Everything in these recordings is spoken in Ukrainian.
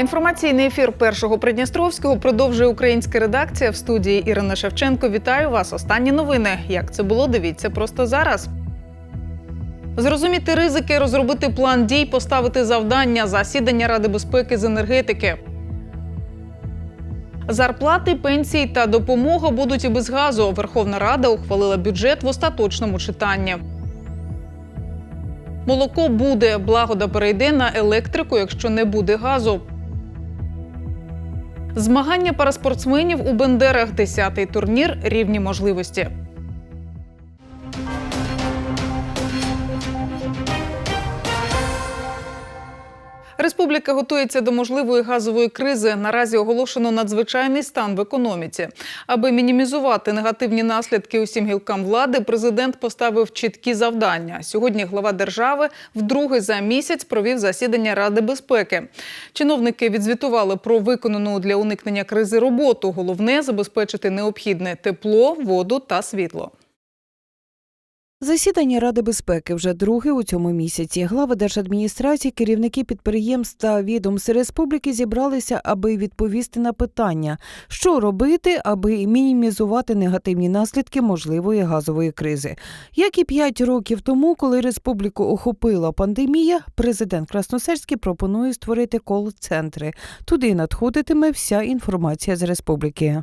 Інформаційний ефір першого Придністровського продовжує українська редакція в студії Ірина Шевченко. Вітаю вас. Останні новини. Як це було? Дивіться просто зараз. Зрозуміти ризики, розробити план дій, поставити завдання, засідання Ради безпеки з енергетики. Зарплати, пенсії та допомога будуть і без газу. Верховна Рада ухвалила бюджет в остаточному читанні. Молоко буде, благода перейде на електрику, якщо не буде газу. Змагання параспортсменів у Бендерах. Десятий турнір рівні можливості. Республіка готується до можливої газової кризи. Наразі оголошено надзвичайний стан в економіці. Аби мінімізувати негативні наслідки усім гілкам влади, президент поставив чіткі завдання. Сьогодні глава держави вдруге за місяць провів засідання Ради безпеки. Чиновники відзвітували про виконану для уникнення кризи роботу. Головне забезпечити необхідне тепло, воду та світло. Засідання Ради безпеки вже друге у цьому місяці. Глави держадміністрації, керівники підприємств та відомств республіки зібралися, аби відповісти на питання, що робити, аби мінімізувати негативні наслідки можливої газової кризи. Як і п'ять років тому, коли республіку охопила пандемія, президент Красносельський пропонує створити кол-центри. Туди надходитиме вся інформація з республіки.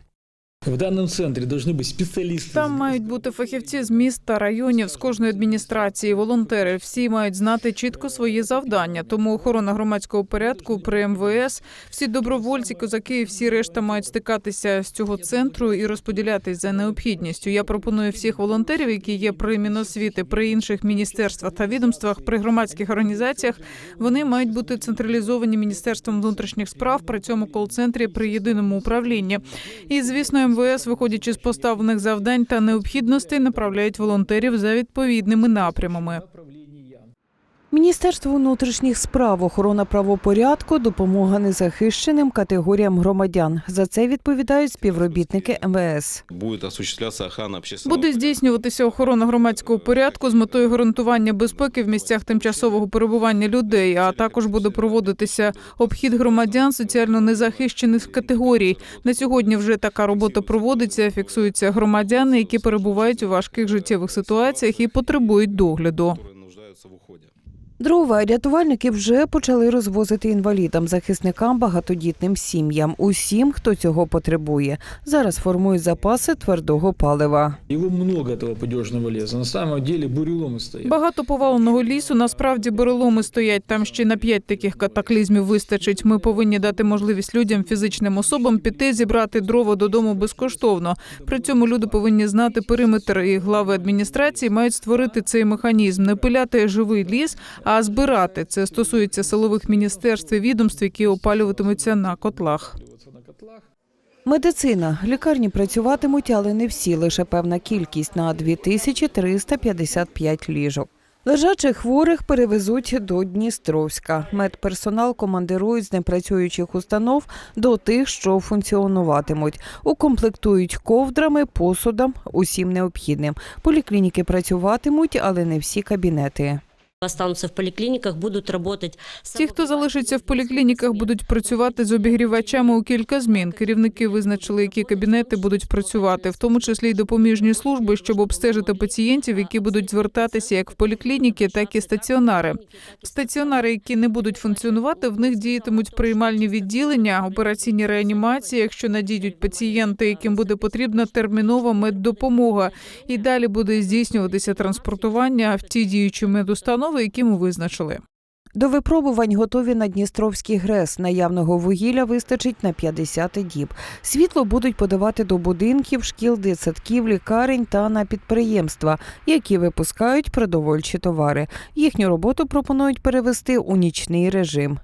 В данном центре должны быть специалисты. Там мають бути фахівці з міст та районів, з кожної адміністрації, волонтери. Всі мають знати чітко свої завдання. Тому охорона громадського порядку при МВС, всі добровольці, козаки, і всі решта мають стикатися з цього центру і розподілятись за необхідністю. Я пропоную всіх волонтерів, які є при Міносвіти, при інших міністерствах та відомствах, при громадських організаціях. Вони мають бути централізовані міністерством внутрішніх справ при цьому кол-центрі при єдиному управлінні. І звісно, МВС, виходячи з поставлених завдань та необхідностей, направляють волонтерів за відповідними напрямами. Міністерство внутрішніх справ, охорона правопорядку, допомога незахищеним категоріям громадян. За це відповідають співробітники МВС. Буде здійснюватися охорона громадського порядку з метою гарантування безпеки в місцях тимчасового перебування людей, а також буде проводитися обхід громадян соціально незахищених категорій. На сьогодні вже така робота проводиться. Фіксуються громадяни, які перебувають у важких життєвих ситуаціях і потребують догляду. которые нуждаются в уходе. Дрова рятувальники вже почали розвозити інвалідам, захисникам, багатодітним сім'ям, усім, хто цього потребує. Зараз формують запаси твердого палива. Его много этого подержанного леса. На самом деле буреломы стоят. Багато поваленого лісу насправді буреломи стоять. Там ще на п'ять таких катаклізмів вистачить. Ми повинні дати можливість людям, фізичним особам піти зібрати дрова додому безкоштовно. При цьому люди повинні знати периметр і глави адміністрації мають створити цей механізм, не пиляти живий ліс, а збирати. Це стосується силових міністерств і відомств, які опалюватимуться на котлах. Медицина. Лікарні працюватимуть, але не всі, лише певна кількість на 2355 ліжок. Лежачих хворих перевезуть до Дністровська. Медперсонал командирують з непрацюючих установ до тих, що функціонуватимуть. Укомплектують ковдрами, посудом, усім необхідним. Поліклініки працюватимуть, але не всі кабінети. Останутся в поликлиниках, будут работать. Ті, хто залишиться в поліклініках, будуть працювати з обігрівачами у кілька змін. Керівники визначили, які кабінети будуть працювати, в тому числі й допоміжні служби, щоб обстежити пацієнтів, які будуть звертатися як в поліклініки, так і стаціонари. Стаціонари, які не будуть функціонувати, в них діятимуть приймальні відділення, операційні реанімації, якщо надійдуть пацієнти, яким буде потрібна термінова меддопомога. І далі буде здійснюватися транспортування в ті діючі медустанови, які ми визначили. До випробувань готові на Дністровський ГРЕС. Наявного вугілля вистачить на 50 діб. Світло будуть подавати до будинків, шкіл, дитсадків, лікарень та на підприємства, які випускають продовольчі товари. Їхню роботу пропонують перевести у нічний режим.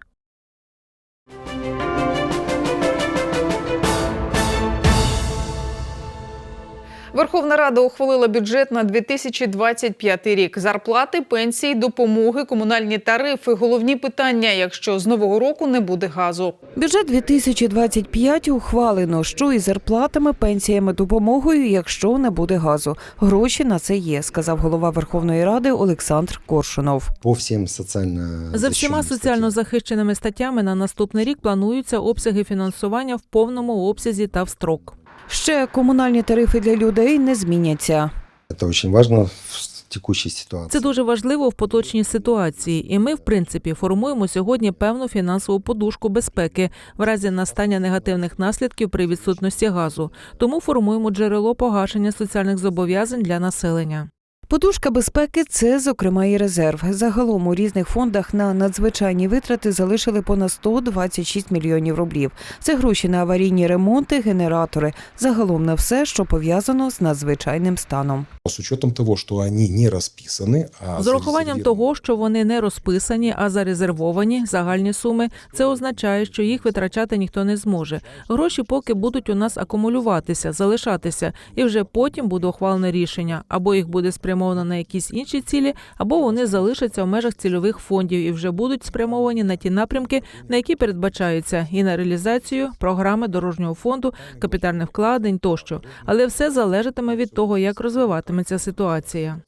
Верховна Рада ухвалила бюджет на 2025 рік. Зарплати, пенсії, допомоги, комунальні тарифи головні питання, якщо з нового року не буде газу. Бюджет 2025 ухвалено, що із зарплатами, пенсіями, допомогою, якщо не буде газу. Гроші на це є, сказав голова Верховної Ради Олександр Коршунов. по всім соціально За всіма соціально захищеними статтями на наступний рік плануються обсяги фінансування в повному обсязі та в строк. Ще комунальні тарифи для людей не зміняться. Це дуже важливо в текущій ситуації. Це дуже важливо в поточній ситуації, і ми, в принципі, формуємо сьогодні певну фінансову подушку безпеки в разі настання негативних наслідків при відсутності газу. Тому формуємо джерело погашення соціальних зобов'язань для населення. Подушка безпеки це, зокрема, і резерв. Загалом у різних фондах на надзвичайні витрати залишили понад 126 мільйонів рублів. Це гроші на аварійні ремонти, генератори. Загалом на все, що пов'язано з надзвичайним станом. С учетом того, что они не расписаны, а З урахуванням того, що вони не розписані, а зарезервовані загальні суми, це означає, що їх витрачати ніхто не зможе. Гроші поки будуть у нас акумулюватися, залишатися, і вже потім буде ухвалене рішення, або їх буде спрямовано на якісь інші цілі, або вони залишаться в межах цільових фондів і вже будуть спрямовані на ті напрямки, на які передбачаються, і на реалізацію програми дорожнього фонду, капітальних вкладень тощо. Але все залежатиме від того, як розвиватиметься ситуація.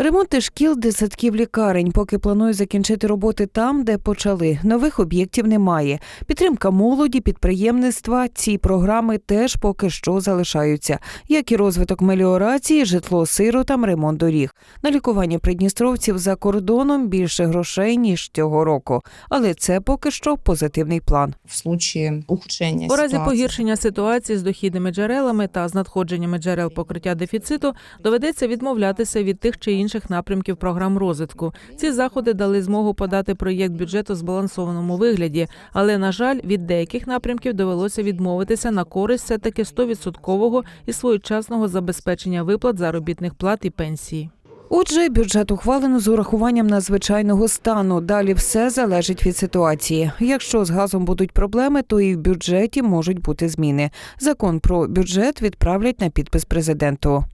Ремонти шкіл, десятків лікарень, поки планують закінчити роботи там, де почали. Нових об'єктів немає. Підтримка молоді, підприємництва. Ці програми теж поки що залишаються, як і розвиток меліорації, житло сиротам, ремонт доріг. На лікування придністровців за кордоном більше грошей ніж цього року. Але це поки що позитивний план. в случае ухудшения У разі погіршення ситуації з дохідними джерелами та з надходженнями джерел покриття дефіциту доведеться відмовлятися від тих чи інших напрямків програм розвитку. Ці заходи дали змогу подати проєкт бюджету в збалансованому вигляді, але на жаль, від деяких напрямків довелося відмовитися на користь все таки 100% і своєчасного забезпечення виплат заробітних плат і пенсій. Отже, бюджет ухвалено з урахуванням надзвичайного стану. Далі все залежить від ситуації. Якщо з газом будуть проблеми, то і в бюджеті можуть бути зміни. Закон про бюджет відправлять на підпис президенту.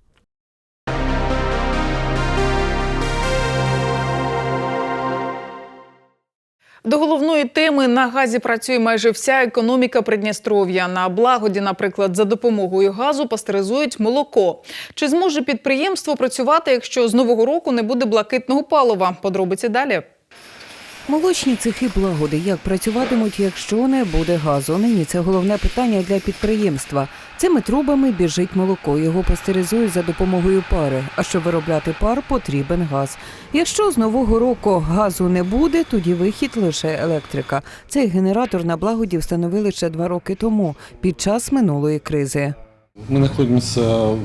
До головної теми на газі працює майже вся економіка Придністров'я. На благоді, наприклад, за допомогою газу пастеризують молоко. Чи зможе підприємство працювати, якщо з нового року не буде блакитного палива? Подробиці далі. Молочні цехи благоди як працюватимуть, якщо не буде газу. Нині це головне питання для підприємства. Цими трубами біжить молоко. Його пастеризують за допомогою пари. А щоб виробляти пар, потрібен газ. Якщо з нового року газу не буде, тоді вихід лише електрика. Цей генератор на благоді встановили ще два роки тому, під час минулої кризи. Мы находимся в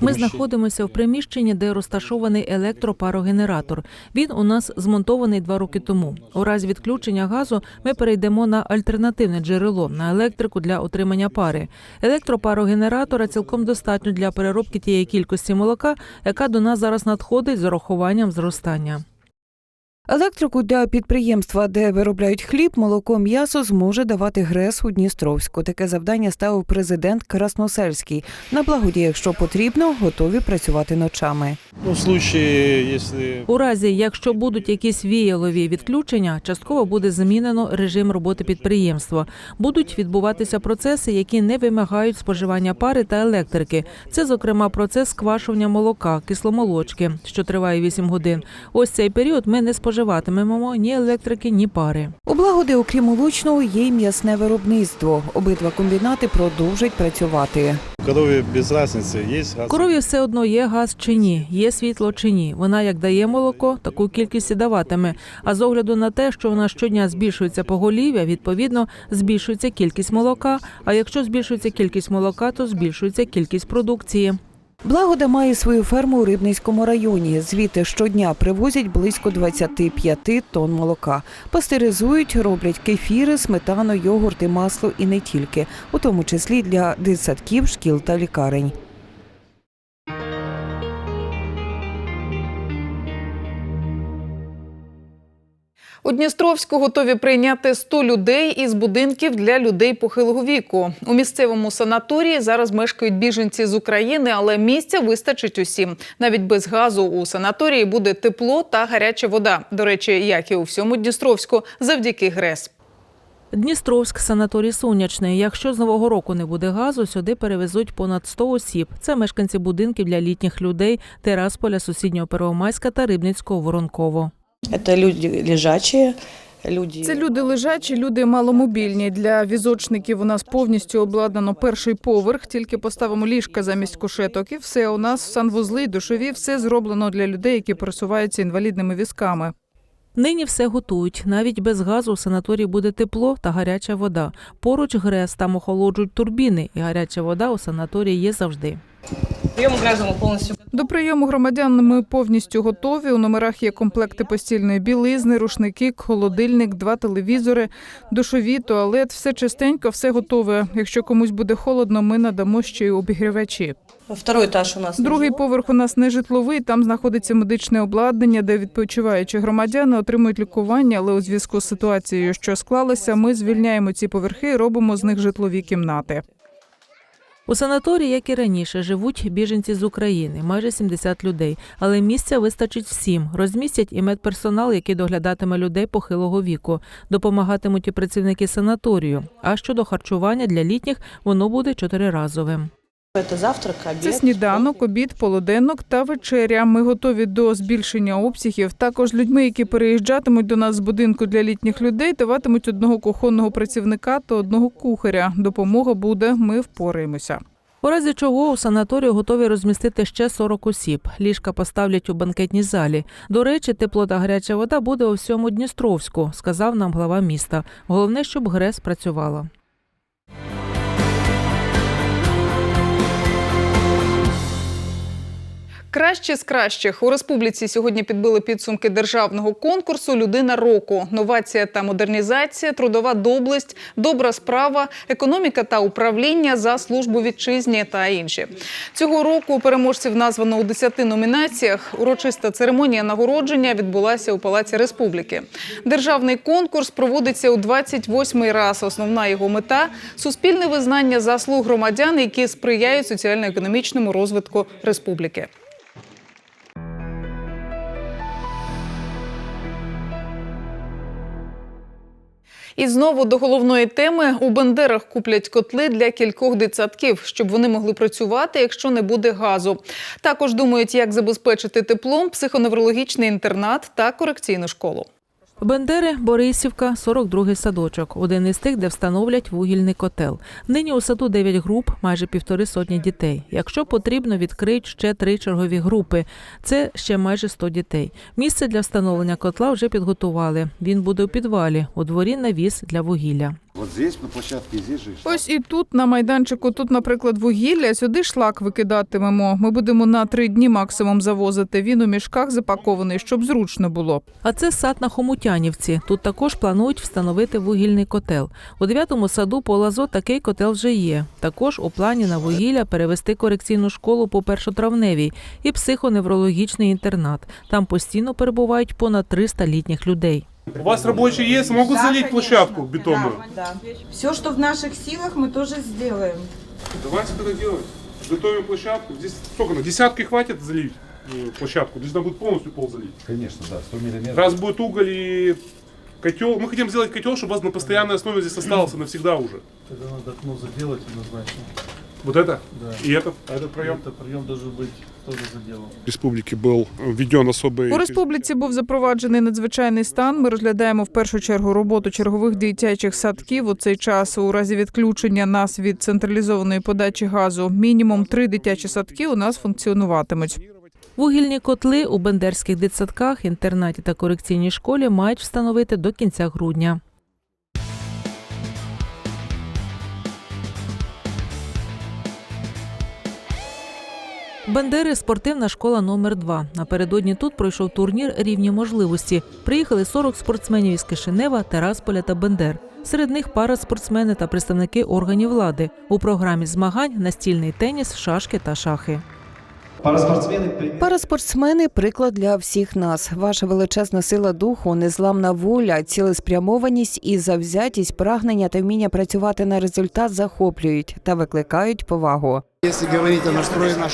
Ми знаходимося в приміщенні, де розташований електропарогенератор. Він у нас змонтований два роки тому. У разі відключення газу ми перейдемо на альтернативне джерело на електрику для отримання пари. Електропарогенератора цілком достатньо для переробки тієї кількості молока, яка до нас зараз надходить з урахуванням зростання. Електрику для підприємства, де виробляють хліб, молоко, м'ясо, зможе давати ГРЕС у Дністровську. Таке завдання ставив президент Красносельський. На благоді, якщо потрібно, готові працювати ночами. Ну, У разі, якщо будуть якісь віялові відключення, частково буде замінено режим роботи підприємства. Будуть відбуватися процеси, які не вимагають споживання пари та електрики. Це, зокрема, процес сквашування молока, кисломолочки, що триває 8 годин. Ось цей період ми не споживатимемо ні електрики, ні пари. У благоди, окрім молочного, є й м'ясне виробництво. Обидва комбінати продовжать працювати. корове без разницы, есть газ. Корові все одно є газ чи ні, є світло чи ні. Вона як дає молоко, таку кількість і даватиме. А з огляду на те, що нас щодня збільшується поголів'я, відповідно збільшується кількість молока. А якщо збільшується кількість молока, то збільшується кількість продукції. Благода має свою ферму у Рибницькому районі. Звідти щодня привозять близько 25 тонн молока. Пастеризують, роблять кефіри, сметану, йогурт і масло і не тільки, у тому числі для дитсадків, шкіл та лікарень. У Дністровську готові прийняти 100 людей із будинків для людей похилого віку. У місцевому санаторії зараз мешкають біженці з України, але місця вистачить усім. Навіть без газу у санаторії буде тепло та гаряча вода. До речі, як і у всьому Дністровську, завдяки ГРЕС. Дністровськ, санаторій Сонячний. Якщо з нового року не буде газу, сюди перевезуть понад 100 осіб. Це мешканці будинків для літніх людей Терасполя, сусіднього Первомайська та Рибницького Воронково. Это люди лежачие, люди... Це люди лежачі, люди маломобільні. Для візочників у нас повністю обладнано перший поверх. Тільки поставимо ліжка замість кушеток. І все у нас санвузли, душові, все зроблено для людей, які пересуваються інвалідними візками. Нині все готують. Навіть без газу у санаторії буде тепло та гаряча вода. Поруч ГРЕС там охолоджують турбіни, і гаряча вода у санаторії є завжди. Прием газа мы полностью До прийому громадян ми повністю готові. У номерах є комплекти постільної білизни, рушники, холодильник, два телевізори, душові, туалет. Все чистенько, все готове. Якщо комусь буде холодно, ми надамо ще й обігрівачі. Второй этаж у нас. Другий поверх у нас не житловий. Там знаходиться медичне обладнання, де відпочиваючі громадяни отримують лікування. Але у зв'язку з ситуацією, що склалася, ми звільняємо ці поверхи і робимо з них житлові кімнати. У санаторії, як і раніше, живуть біженці з України, майже 70 людей. Але місця вистачить всім. Розмістять і медперсонал, який доглядатиме людей похилого віку. Допомагатимуть і працівники санаторію. А щодо харчування для літніх, воно буде чотириразовим. Це сніданок, обід, полуденок та вечеря. Ми готові до збільшення обсягів. Також людьми, які переїжджатимуть до нас з будинку для літніх людей, даватимуть одного кухонного працівника та одного кухаря. Допомога буде. Ми впораємося. У разі чого у санаторію готові розмістити ще 40 осіб. Ліжка поставлять у банкетній залі. До речі, тепло та гаряча вода буде у всьому Дністровську, сказав нам глава міста. Головне, щоб ГРЕС працювала. Краще з кращих у республіці сьогодні підбили підсумки державного конкурсу Людина року, новація та модернізація, трудова доблесть, добра справа, економіка та управління за службу вітчизні та інші. Цього року переможців названо у 10 номінаціях. Урочиста церемонія нагородження відбулася у Палаці Республіки. Державний конкурс проводиться у 28-й раз. Основна його мета суспільне визнання заслуг громадян, які сприяють соціально-економічному розвитку республіки. І знову до головної теми у Бендерах куплять котли для кількох дитсадків, щоб вони могли працювати, якщо не буде газу. Також думають, як забезпечити теплом, психоневрологічний інтернат та корекційну школу. Бендери, Борисівка, 42-й садочок. Один із тих, де встановлять вугільний котел. Нині у саду 9 груп, майже півтори сотні дітей. Якщо потрібно, відкриють ще три чергові групи. Це ще майже 100 дітей. Місце для встановлення котла вже підготували. Він буде у підвалі. У дворі навіс для вугілля. Вот здесь на площадке, здесь же Ось і тут на майданчику, тут, наприклад, вугілля, сюди шлак викидатимемо. Ми будемо на три дні максимум завозити. Він у мішках запакований, щоб зручно було. А це сад на Хомутянівці. Тут також планують встановити вугільний котел. У дев'ятому саду по лазо такий котел вже є. Також у плані на вугілля перевести корекційну школу по першотравневій і психоневрологічний інтернат. Там постійно перебувають понад 300 літніх людей. У вас рабочие есть, могут залить площадку бетонную? Да. Все, что в наших силах, мы тоже сделаем. Давайте тогда делать. Готовим площадку. Здесь сколько на десятки хватит залить э, площадку? Здесь надо будет полностью пол залить. Конечно, да, 100 миллиметров. Раз будет уголь и котел. Мы хотим сделать котел, чтобы у вас на постоянной основе здесь остался навсегда уже. Тогда надо окно заделать однозначно. Вот это? Да. И этот, а этот проем? Это прием должен быть тоже заделан. В республике был введен особый... У республіці був запроваджений надзвичайний стан. Ми розглядаємо в першу чергу роботу чергових дитячих садків. У цей час у разі відключення нас від централізованої подачі газу мінімум три дитячі садки у нас функціонуватимуть. Вугільні котли у бендерських дитсадках, інтернаті та корекційній школі мають встановити до кінця грудня. Бендери спортивна школа номер 2 Напередодні тут пройшов турнір рівні можливості. Приїхали 40 спортсменів із Кишинева, Терасполя та Бендер. Серед них пара спортсмени та представники органів влади. У програмі змагань настільний теніс, шашки та шахи. Параспортсмени приклад для всіх нас. Ваша величезна сила духу, незламна воля, цілеспрямованість і завзятість, прагнення та вміння працювати на результат захоплюють та викликають повагу.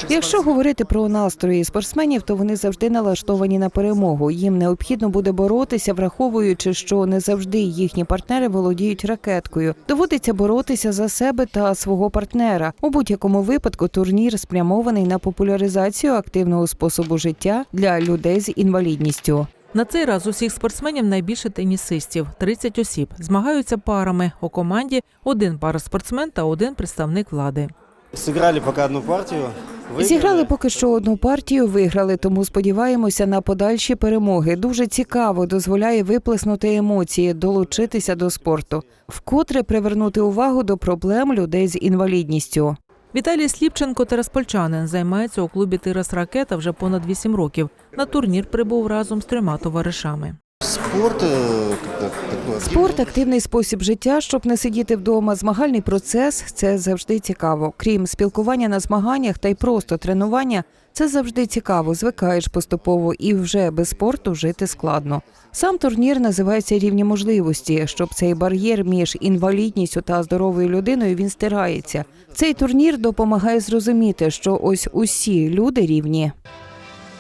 Якщо говорити про настрої спортсменів, то вони завжди налаштовані на перемогу. Їм необхідно буде боротися, враховуючи, що не завжди їхні партнери володіють ракеткою. Доводиться боротися за себе та свого партнера. У будь-якому випадку турнір спрямований на популяризацію активного способу життя для людей з інвалідністю. На цей раз усіх спортсменів найбільше тенісистів 30 осіб. Змагаються парами. У команді один параспортсмен та один представник влади. Сыграли пока одну партию. Зіграли поки що одну партію, виграли, тому сподіваємося на подальші перемоги. Дуже цікаво, дозволяє виплеснути емоції, долучитися до спорту, вкотре привернути увагу до проблем людей з інвалідністю. Віталій Сліпченко Тераспольчанин займається у клубі Тирас Ракета вже понад 8 років. На турнір прибув разом з трьома товаришами. Спорт, э. Спорт активний спосіб життя, щоб не сидіти вдома. Змагальний процес це завжди цікаво. Крім спілкування на змаганнях та й просто тренування. Це завжди цікаво. Звикаєш поступово, і вже без спорту жити складно. Сам турнір називається рівні можливості. Щоб цей бар'єр між інвалідністю та здоровою людиною він стирається. Цей турнір допомагає зрозуміти, що ось усі люди рівні.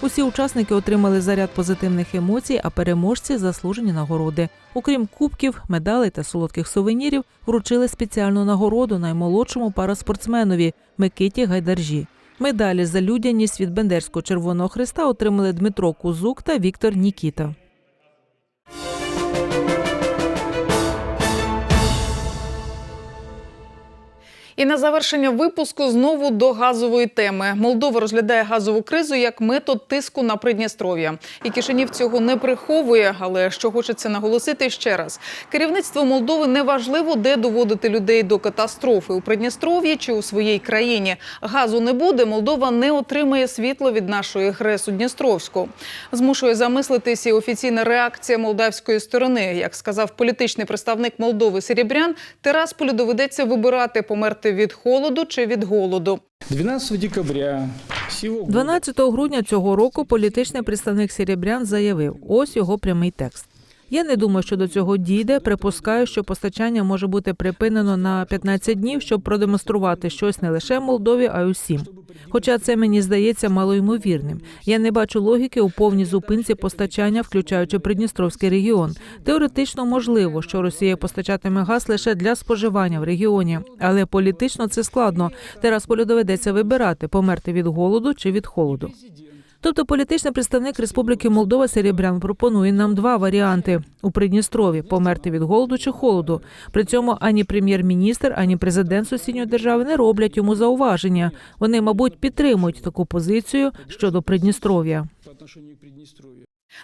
Усі учасники отримали заряд позитивних емоцій, а переможці заслужені нагороди. Окрім кубків, медалей та солодких сувенірів, вручили спеціальну нагороду наймолодшому параспортсменові Микиті Гайдаржі. Медалі за людяність від Бендерського Червоного Христа отримали Дмитро Кузук та Віктор Нікіта. І на завершення випуску знову до газової теми. Молдова розглядає газову кризу як метод тиску на Придністров'я. І Кишинів цього не приховує, але що хочеться наголосити ще раз: керівництво Молдови не важливо, де доводити людей до катастрофи у Придністров'ї чи у своїй країні. Газу не буде. Молдова не отримає світло від нашої ГРЕСу Дністровську. Змушує замислитись і офіційна реакція молдавської сторони. Як сказав політичний представник Молдови Серебрян, Терасполю доведеться вибирати померти від холоду чи від голоду. 12 декабря сего года 12 грудня цього року політичний представник Серебрян заявив: ось його прямий текст. Я не думаю, що до цього дійде. Припускаю, що постачання може бути припинено на 15 днів, щоб продемонструвати щось не лише Молдові, а й усім. Хоча це мені здається малоймовірним. Я не бачу логіки у повній зупинці постачання, включаючи Придністровський регіон. Теоретично можливо, що Росія постачатиме газ лише для споживання в регіоні, але політично це складно. Терасполю доведеться вибирати померти від голоду чи від холоду. Тобто політичний представник Республіки Молдова Серебрян пропонує нам два варіанти у Придністрові померти від голоду чи холоду. При цьому ані прем'єр-міністр, ані президент сусідньої держави не роблять йому зауваження. Вони, мабуть, підтримують таку позицію щодо Придністров'я.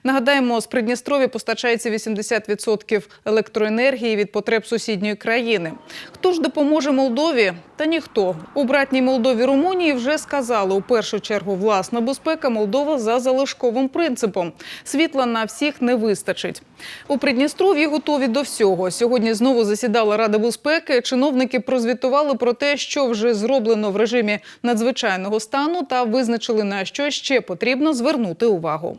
Нагадаємо, з Придністров'я постачається 80% електроенергії від потреб сусідньої країни. Хто ж допоможе Молдові? Та ніхто. У братній Молдові Румунії вже сказали у першу чергу власна безпека Молдова за залишковим принципом. Світла на всіх не вистачить. У Придністров'ї готові до всього. Сьогодні знову засідала Рада безпеки. Чиновники прозвітували про те, що вже зроблено в режимі надзвичайного стану, та визначили на що ще потрібно звернути увагу.